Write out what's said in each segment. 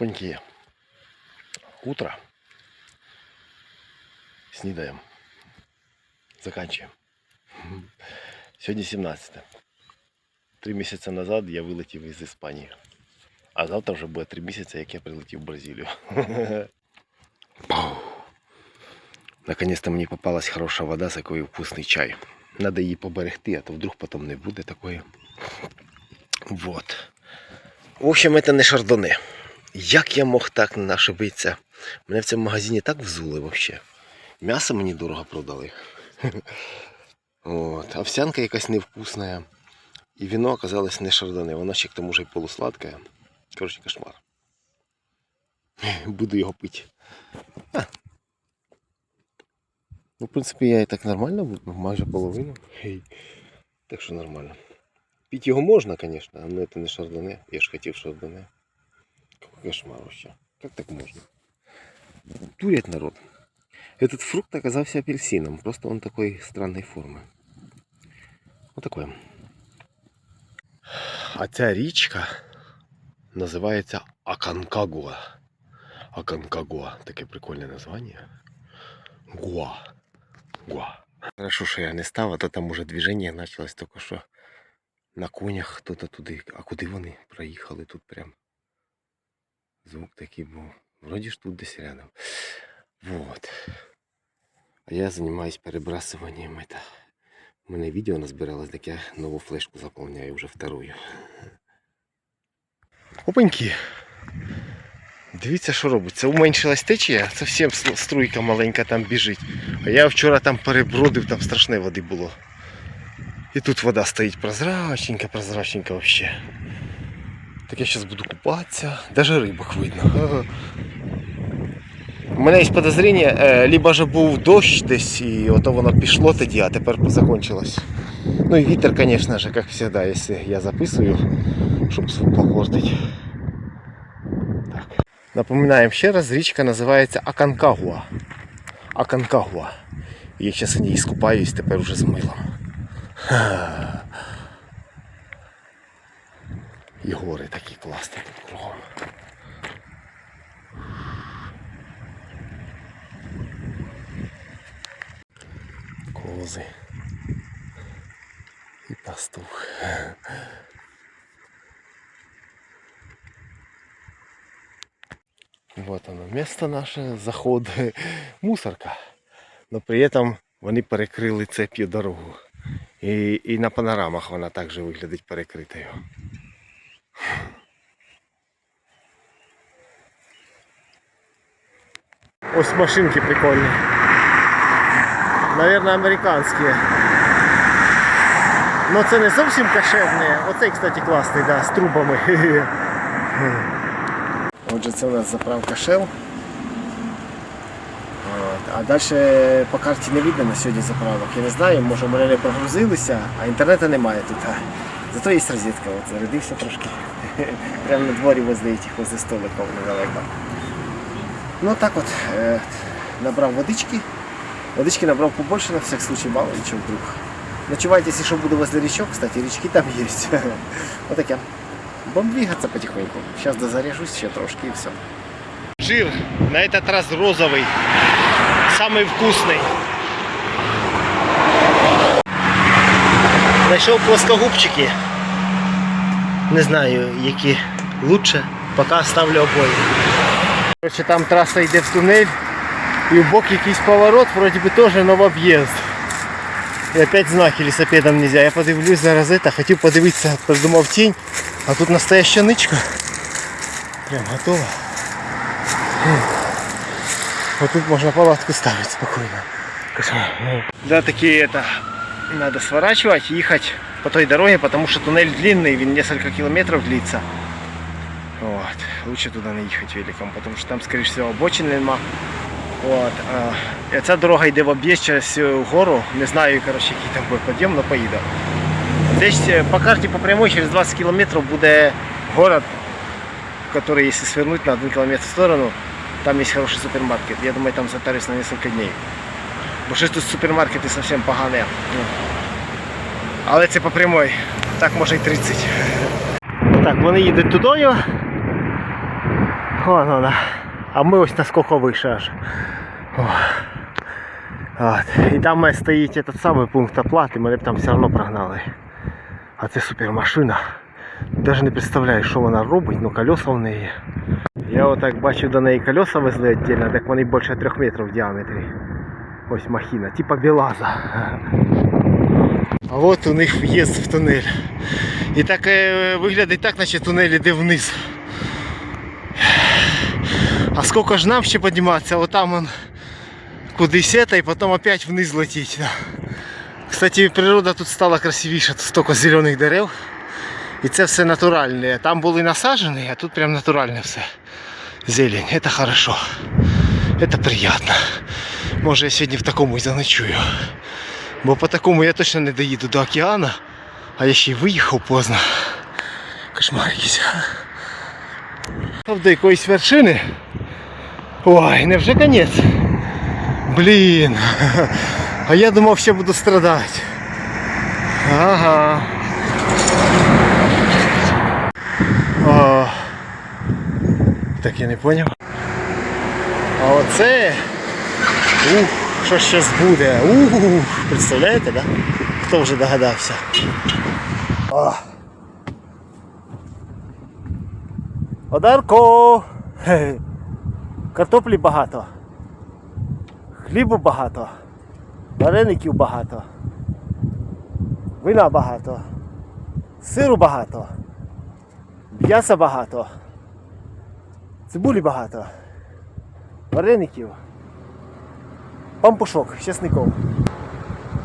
Опаньки. Утро. Снідаємо. Заканчуємо. Сьогодні 17. Три місяці назад я вилетів із Іспанії. А завтра вже буде три місяці, як я прилетів в Бразилію. Наконец-то мені попалась хороша вода з якою вкусний чай. Надо її поберегти, а то вдруг потім не буде такої. Вот. В общем, это не шардоне. Як я мог так нашибитися? Мене в цьому магазині так взули вообще. М'ясо мені дорого продали. От. Овсянка якась невкусна. І вино оказалось не шардоне. Воно ще к тому же і полусладке. Коротше, кошмар. Буду його пити. А. Ну, в принципі, я і так нормально буду, майже половину. Хей. Так що нормально. Пить його можна, конечно, но это не шардоне. Я ж хотів шардоне. Какой кошмар вообще. Как так можно? Турят народ. Этот фрукт оказался апельсином. Просто он такой странной формы. Вот такой. А ця річка називається Аканкагуа. Аканкагуа. Таке прикольне названня. Гуа. Гуа. Хорошо, що я не став, а то там уже движення почалось тільки що на конях хто-то туди. А куди вони проїхали тут прям? Звук такий був. Вроді ж тут десь рядом. Вот. А я займаюсь перебрасуванням. У мене відео назбиралось, так я нову флешку заповняю вже вторую. Опаньки. Дивіться, що робиться. Уменшилась течія, зовсім струйка маленька там біжить. А я вчора там перебродив, там страшне води було. І тут вода стоїть прозрачненька, прозрачненька вообще. Так я зараз буду купатися. Даже рибок видно. У мене є подозріння, е, либо же був дощ десь, і ото воно пішло тоді, а тепер закончилось. Ну і вітер, звісно ж, як завжди, якщо я записую, щоб звук попортити. Так. Напоминаємо ще раз, річка називається Аканкагуа. Аканкагуа. Я зараз в ній скупаюсь тепер уже з милом. І гори такі класні тут кругом. Кози. І пастух. Вот оно, место наше, заход, мусорка. Но при этом вони перекрили цеп'ю дорогу. І, і на панорамах вона також виглядить перекритою. Ось машинки прикольні. Наверное, американські. Но це не зовсім кошерні. Оцей, кстати, класний, да, з трубами. Отже, це у нас заправка Shell. А далі по карті не видно на сьогодні заправок. Я не знаю, може вони не прогрузилися, а інтернету немає тут. Зато є розетка, от, зарядився трошки. Прямо на дворі возле этих, возле столиків недалеко. Ну так от, е, набрав водички. Водички набрав побольше на всяк случай, мало ли чего вдруг. Ночевайте, если что, буду возле речок, кстати, речки там есть. вот таке. Будем двигаться потихоньку. Сейчас дозаряжусь еще трошки и все. Жир на этот раз розовый. Самый вкусный. Знайшов плоскогубчики. Не знаю, які лучше. Поки ставлю обоє. Короче, там траса йде в тунель. І в бок якийсь поворот, вроді би теж новоб'їзд. І опять знак велосипедом нельзя. Я подивлюсь зараз это, хотів подивитися, придумав тінь, а тут настояща ничка. Прям готова. Вот тут можно палатку ставить спокойно. Да, такие это, надо сворачивать, ехать по той дороге, потому что туннель длинный, він несколько километров длится. Лучше туда не їхати великом, потому что там, скорее всего, обочин нема. От, а, ця дорога йде в об'їзд через гору. Не знаю, коротше, який там буде підйом, але поїду. Десь е, по карті по прямой через 20 кілометрів буде город, который, если свернуть на один километр в сторону, там есть хороший супермаркет. Я думаю, там затарюсь на несколько дней. Бо щось тут супермаркети зовсім погані. Ну. Але це по прямой. Так може і 30. Так, вони їдуть тудою. Вон вона. А ми ось наскільки вище аж. От. І там стоїть этот самий пункт оплати, мене б там все одно прогнали. А це супермашина. Даже не представляю, що вона робить, ну колеса в неї. Я отак бачив до неї колеса везли віддільно, так вони більше 3 метрів в діаметрі. Ось махіна, типа Белаза. А от у них в'їзд в тунель. І так е, виглядить так, наче тунель іде вниз. А сколько ж нам ще підніматися? Отам он кудись это, і потім опять вниз летіть. Да. Кстати, природа тут стала красивіша, тут столько зелених дерев. І це все натуральне. Там були насаджені, а тут прям натуральне все. Зелень, это хорошо. Это приятно. Може я сьогодні в такому і заночую. Бо по такому я точно не доїду до океану, а я ще й виїхав поздно. Кошмар якийсь. До якоїсь вершини. Ой, невже конець? Блін. А я думав, ще буду страдати. Ага. О. Так я не поняв. А оце. Ух, що зараз буде? Ух, представляєте, да? Хто вже догадався? О. Одарко! Картоплі багато. Хлібу багато. Вареників багато. Вина багато. Сиру багато. М'яса багато. Цибулі багато. Вареників. Пампушок з.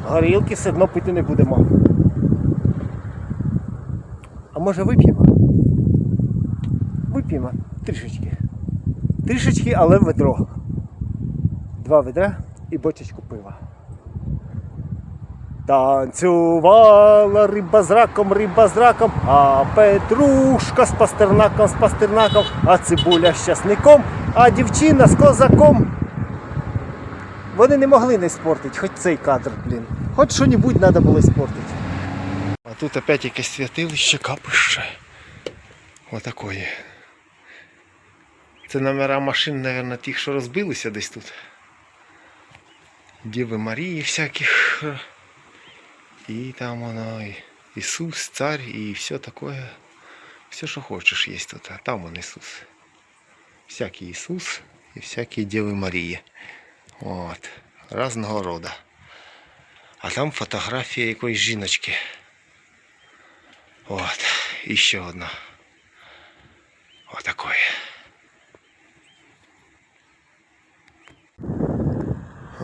Горілки все одно пити не будемо. А може вип'ємо? Вип'ємо трішечки. Трішечки, але ведро. Два ведра і бочечку пива. Танцювала риба з раком, риба з раком, а петрушка з пастернаком, з пастернаком, а цибуля з часником, а дівчина з козаком. Вони не могли не спортити, хоч цей кадр, блін. Хоч що-небудь треба було спортити. А тут опять якесь святилище капище. Отакої. Це номера машин, мабуть, тих, що розбилися десь тут. Діви Марії всяких. І там воно, і Ісус, царь, і все такое. Все, що хочеш, є тут. А там он Ісус. Всякий Ісус і всякі Діви Марії. От. Разного рода. А там фотографія якоїсь жіночки. От. І ще одна. Отакої.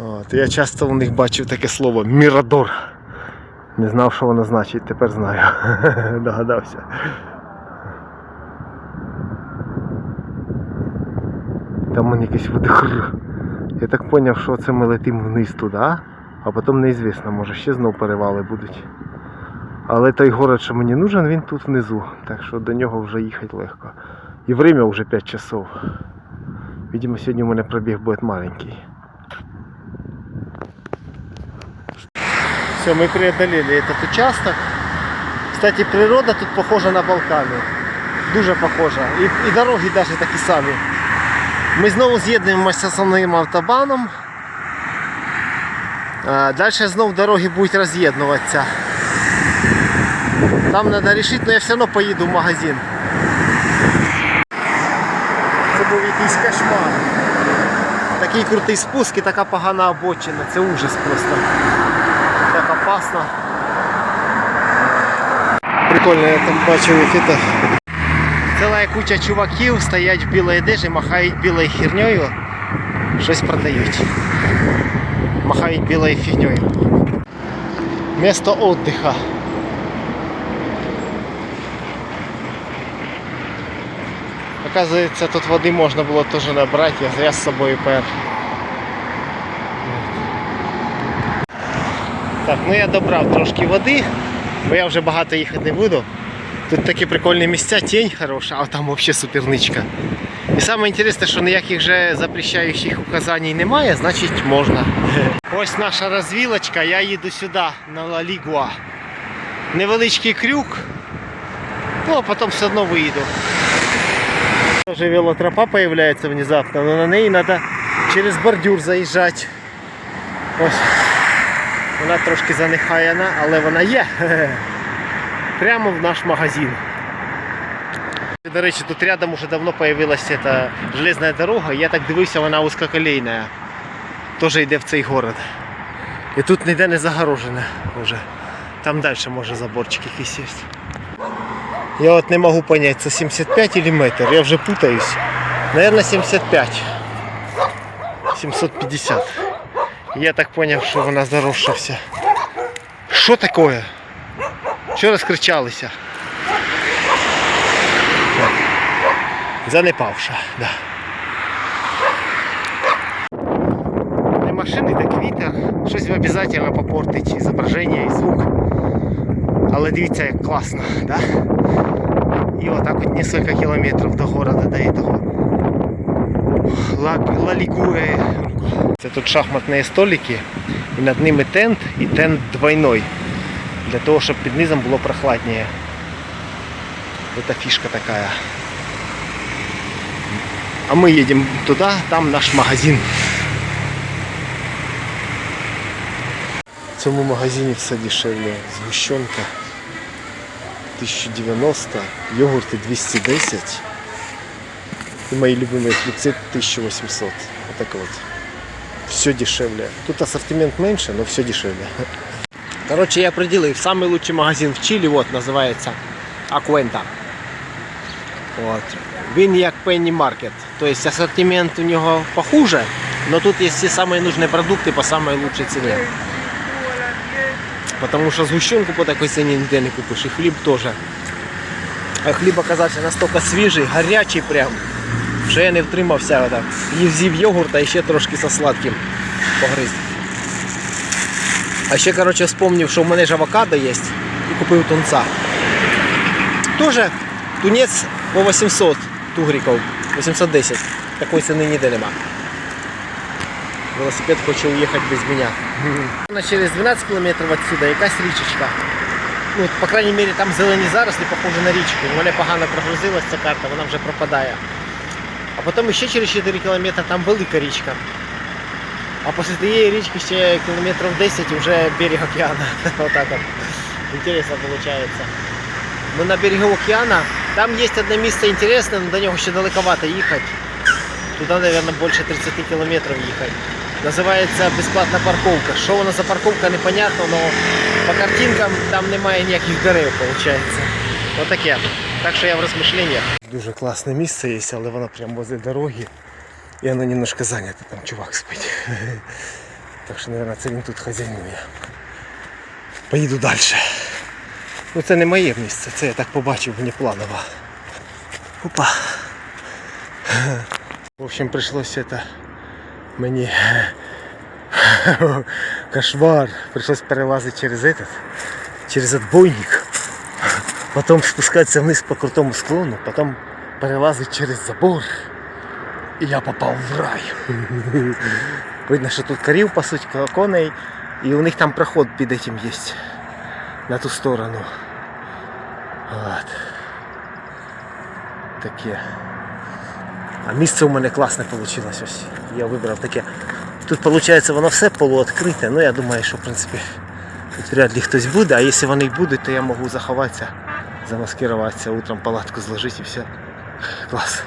От, я часто у них бачив таке слово Мірадор. Не знав, що воно значить, тепер знаю. Догадався. Там он якийсь видихр. Я так зрозумів, що це ми летимо вниз туди, а потім неізвісно, може ще знов перевали будуть. Але той город, що мені нужен, він тут внизу. Так що до нього вже їхати легко. І время вже 5 часов. Видимо, сьогодні у мене пробіг буде маленький. Все, мы преодолели этот участок. Кстати, природа тут похожа на Балкани. Дуже похожа. І, і дороги навіть такі самі. Ми знову з'єднуємося з основним автобаном. Далі знову дороги будуть роз'єднуватися. Там треба вирішити, але я все одно поїду в магазин. Це був якийсь кошмар. Такий крутий спуск і така погана обочина. Це ужас просто. Опасно. Прикольно, я там бачив это. Ціла куча чуваків стоять в білій одежі, махають білою хернею, щось продають. Махають білою фігнею. Место отдыха. Оказується, тут води можна було теж набрати, я зря з собою пер. Так, ну я добрав трошки води, бо я вже багато їхати не буду. Тут такі прикольні місця, тінь хороша, а там взагалі суперничка. І саме інтересне, що ніяких же запрещаючих указань немає, значить можна. Ось наша розвілочка, я їду сюди, на Ла Лігуа. Невеличкий крюк, ну а потім все одно виїду. Тоже велотропа появляется внезапно, но на неї надо через бордюр заїжджати. Ось. Вона трошки занехаяна, але вона є. Прямо в наш магазин. До речі, тут рядом уже давно появилася ця железна дорога. Я так дивився, вона узкоколейна. Теж йде в цей город. І тут ніде не загорожена вже. Там далі може заборчик якийсь є. Я от не можу понять, це 75 или метр, я вже путаюсь. Наверное 75. 750. Я так поняв, що вона заросша вся. Що таке? Що розкричалися? Занепавша, да. Не машини, так вітер. Щось обов'язково попортить зображення і звук. Але дивіться, як класно, да? І отак от несколько кілометрів до города, до этого. Ла, Лалігуе. Це тут шахматні столики, і над ними тент, і тент двойной. Для того, щоб під низом було прохладніше. Это фишка такая. А мы едем туда, там наш магазин. В цьому магазині все дешевле. Згущенка 1090, йогурти 210 і мої любимі хлібці 1800. Вот так вот Все дешевле. Тут ассортимент меньше, но все дешевле. Короче, я определил. Самый лучший магазин в Чили, вот, называется Аквента. Вот. Він як Penny Market. То есть ассортимент у нього похуже, но тут есть все самые нужные продукты по самой лучшей цене. Потому що згущенку по такой ціні ніде не купиш, і хліб теж. А хліб оказався настільки свіжий, гарячий прям, що я не втримався отак. Їв з'їв йогурта і ще трошки со сладким погриз. А ще, коротше, вспомнив, що в мене ж авокадо є і купив тунца. Тоже тунець по 800 тугриків, 810. Такої ціни ніде нема. Велосипед хоче уїхати без мене. Через 12 кілометрів отсюда якась річечка. Ну, по крайней мере, там зелені зарослі похожі на річку. У мене погано прогрузилась ця карта, вона вже пропадає. А потім ще через 4 кілометри там велика річка. А після тієї річки ще кілометрів 10 вже берег океана. Отак от. Інтересно виходить. Мы на берегу океана. Там есть одно место интересное, но до него еще далековато ехать. Туда, наверное, больше 30 километров ехать. Називається безплатна парковка. Що вона за парковка, непонятно, но по картинкам там немає ніяких дерев, виходить. Отаке. Так що я в розмишленнях. Дуже класне місце є, але воно прямо возле дороги. І воно немножко зайняте, там чувак спить. Так що, мабуть, це він тут хазяйнує. Поїду далі. Ну це не моє місце, це я так побачив внепланово. Опа. В общем, пришлось это мені кошмар. Пришлось перелазити через этот, через отбойник. Потом спускаться вниз по крутому склону, потом перелазить через забор. І я попав в рай. Видно, що тут корів пасуть, коней, і у них там проход під этим є. На ту сторону. От. Таке. А місце у мене класне вийшло. Ось. Я вибрав таке. Тут виходить воно все полуоткрите, ну я думаю, що в принципі тут вряд ли хтось буде, а якщо вони будуть, то я можу заховатися, замаскируватися, утром палатку заложить и все. Клас.